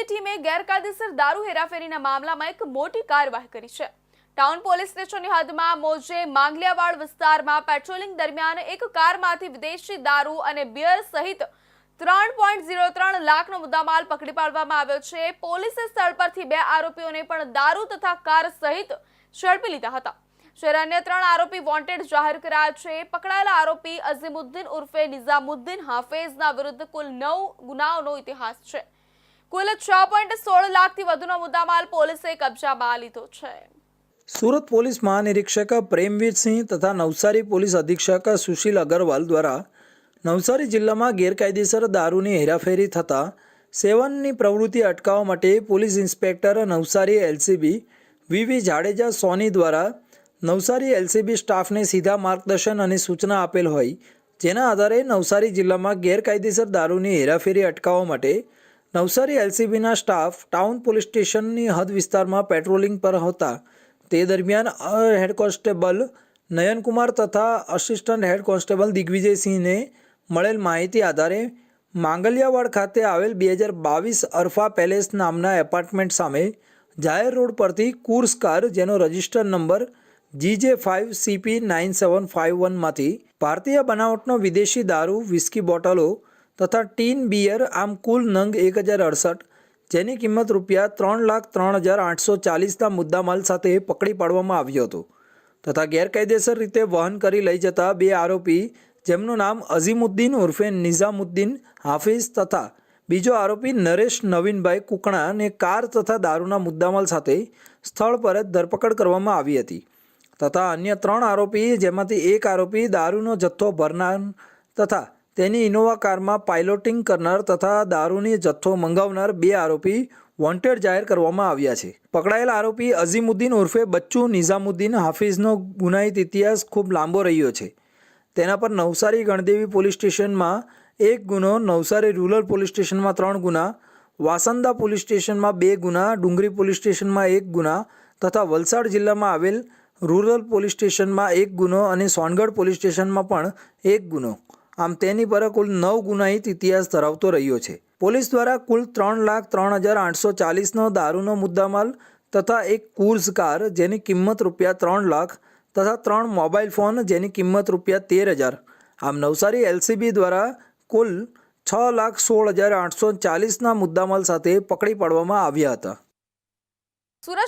LCB ટીમે ગેરકાયદેસર દારૂ હેરાફેરીના મામલામાં એક મોટી કાર્યવાહી કરી છે. ટાઉન પોલીસ સ્ટેશનની હદમાં મોજે માંગલિયાવાડ વિસ્તારમાં પેટ્રોલિંગ દરમિયાન એક કારમાંથી વિદેશી દારૂ અને બિયર સહિત ત્રણ લાખનો મુદ્દામાલ પકડી પાડવામાં આવ્યો છે. પોલીસે સ્થળ પરથી બે આરોપીઓને પણ દારૂ તથા કાર સહિત ઝડપી લીધા હતા. જ્યારે અન્ય ત્રણ આરોપી વોન્ટેડ જાહેર કરાયા છે. પકડાયેલા આરોપી અઝીમુદ્દીન ઉર્ફે નિઝામુદ્દીન હાફેઝના વિરુદ્ધ કુલ નવ ગુનાઓનો ઇતિહાસ છે. કુલ છ પોઈન્ટ સોળ લાખથી વધુનો મુદ્દામાલ પોલીસે કબજામાં લીધો છે. સુરત પોલીસ મહાનિરીક્ષક પ્રેમવીરસિંહ તથા નવસારી પોલીસ અધિક્ષક સુશીલ અગરવાલ દ્વારા નવસારી જિલ્લામાં ગેરકાયદેસર દારૂની હેરાફેરી થતાં સેવનની પ્રવૃત્તિ અટકાવવા માટે police inspector Navsari LCB VV Jadeja Soni દ્વારા નવસારી એલસીબી સ્ટાફને સીધા માર્ગદર્શન અને સૂચના આપેલ હોય, જેના આધારે નવસારી જિલ્લામાં ગેરકાયદેસર દારૂની હેરાફેરી અટકાવવા માટે નવસારી એલસીબીના સ્ટાફ ટાઉન પોલીસ સ્ટેશનની હદ વિસ્તારમાં પેટ્રોલિંગ પર હતા. તે દરમિયાન હેડ કોન્સ્ટેબલ નયનકુમાર તથા અસિસ્ટન્ટ હેડ કોન્સ્ટેબલ દિગ્વિજયસિંહને મળેલ માહિતી આધારે માંગલિયાવાડ ખાતે આવેલ બે હજાર બાવીસ અરફા પેલેસ નામના એપાર્ટમેન્ટ સામે જાહેર રોડ પરથી કુર્સ કાર જેનો register number GJ five CP nine seven five વનમાંથી ભારતીય બનાવટનો વિદેશી દારૂ, વિસ્કી બોટલો તથા ટીન બિયર આમ કુલ નંગ એક હજાર અડસઠ, જેની કિંમત રૂપિયા ત્રણ લાખ ત્રણ હજાર આઠસો ચાલીસના મુદ્દામાલ સાથે પકડી પાડવામાં આવ્યો હતો. તથા ગેરકાયદેસર રીતે વહન કરી લઈ જતા બે આરોપી, જેમનું નામ અઝીમુદ્દીન ઉર્ફે નિઝામુદ્દીન હાફિઝ તથા બીજો આરોપી નરેશ નવીનભાઈ કુકણાને કાર તથા દારૂના મુદ્દામાલ સાથે સ્થળ પર જ ધરપકડ કરવામાં આવી હતી. તથા અન્ય ત્રણ આરોપી, જેમાંથી એક આરોપી દારૂનો જથ્થો ભરનાર તથા તેની ઇનોવા કારમાં પાઇલોટિંગ કરનાર તથા દારૂની જથ્થો મંગાવનાર બે આરોપી વોન્ટેડ જાહેર કરવામાં આવ્યા છે. પકડાયેલા આરોપી અઝીમુદ્દીન ઉર્ફે બચ્ચુ નિઝામુદ્દીન હાફિઝનો ગુનાહિત ઇતિહાસ ખૂબ લાંબો રહ્યો છે. તેના પર નવસારી ગણદેવી પોલીસ સ્ટેશનમાં એક ગુનો, નવસારી રૂરલ પોલીસ સ્ટેશનમાં ત્રણ ગુના, વાસંદા પોલીસ સ્ટેશનમાં બે ગુના, ડુંગરી પોલીસ સ્ટેશનમાં એક ગુના તથા વલસાડ જિલ્લામાં આવેલ રૂરલ પોલીસ સ્ટેશનમાં એક ગુનો અને સોનગઢ પોલીસ સ્ટેશનમાં પણ એક ગુનો. આમ તેની પર કુલ નવ ગુનાહિત ઇતિહાસ ધરાવતો રહ્યો છે. પોલીસ દ્વારા કુલ ત્રણ લાખ ત્રણ હજાર આઠસો ચાલીસનો દારૂનો મુદ્દામાલ તથા એક કુર્ઝ કાર જેની કિંમત રૂપિયા ત્રણ લાખ તથા ત્રણ મોબાઈલ ફોન જેની કિંમત રૂપિયા તેર હજાર. આમ નવસારી એલસીબી દ્વારા કુલ છ લાખ સોળ હજાર આઠસો ચાલીસના મુદ્દામાલ સાથે પકડી પાડવામાં આવ્યા હતા.